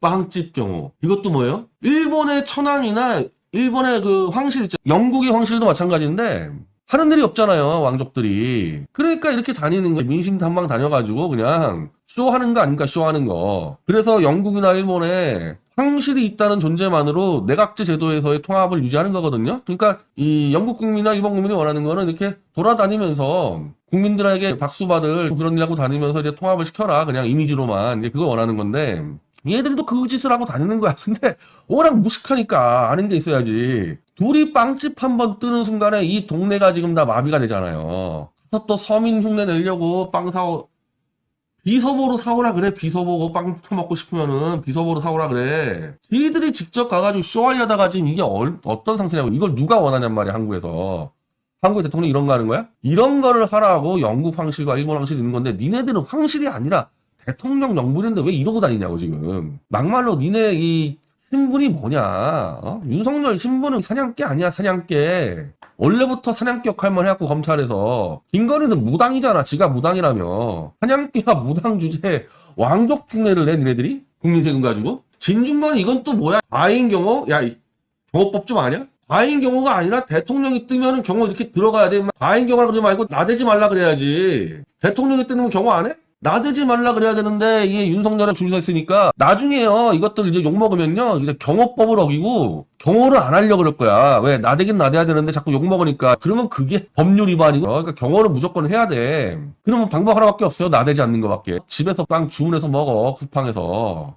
빵집 경우. 이것도 뭐예요? 일본의 천황이나 일본의 그 황실, 있죠. 영국의 황실도 마찬가지인데 하는 일이 없잖아요, 왕족들이. 그러니까 이렇게 다니는 거예요. 민심 탐방 다녀가지고 그냥 쇼하는 거 아닙니까, 쇼하는 거. 그래서 영국이나 일본에 황실이 있다는 존재만으로 내각제 제도에서의 통합을 유지하는 거거든요. 그러니까 이 영국 국민이나 일본 국민이 원하는 거는 이렇게 돌아다니면서 국민들에게 박수 받을 그런 일 하고 다니면서 이제 통합을 시켜라. 그냥 이미지로만. 이제 그거 원하는 건데 얘들도 그 짓을 하고 다니는 거야. 근데 워낙 무식하니까 아는 게 있어야지. 둘이 빵집 한 번 뜨는 순간에 이 동네가 지금 다 마비가 되잖아요. 그래서 또 서민 흉내 내려고 빵 사오 비서보로 사오라 그래. 비서보고 빵 처먹고 싶으면은 비서보로 사오라 그래. 지들이 직접 가가지고 쇼하려다가 지금 이게 얼- 어떤 상태냐고. 이걸 누가 원하냔 말이야, 한국에서. 한국 대통령이 이런 거 하는 거야? 이런 거를 하라고 영국 황실과 일본 황실이 있는 건데, 니네들은 황실이 아니라 대통령 명분인데 왜 이러고 다니냐고, 지금. 막말로 니네 이 신분이 뭐냐, 어? 윤석열 신분은 사냥개 아니야, 사냥개. 원래부터 사냥개 역할만 해갖고 검찰에서. 김건희는 무당이잖아, 지가 무당이라며. 사냥개가 무당 주제에 왕족 풍례를 내, 니네들이? 국민 세금 가지고? 진중권 이건 또 뭐야? 과잉 경호? 야, 이 경호법 좀 아냐? 과잉 경호가 아니라 대통령이 뜨면은 경호 이렇게 들어가야 돼. 과잉 경호라 그러지 말고 나대지 말라 그래야지. 대통령이 뜨면 경호 안 해? 나대지 말라 그래야 되는데 이게 윤석열에 줄서 있으니까 나중에요. 이것들 이제 욕 먹으면요. 이제 경호법을 어기고 경호를 안 하려 그럴 거야. 왜? 나대긴 나대야 되는데 자꾸 욕 먹으니까. 그러면 그게 법률 위반이고. 그러니까 경호를 무조건 해야 돼. 그러면 방법 하나밖에 없어요. 나대지 않는 거밖에. 집에서 빵 주문해서 먹어. 쿠팡에서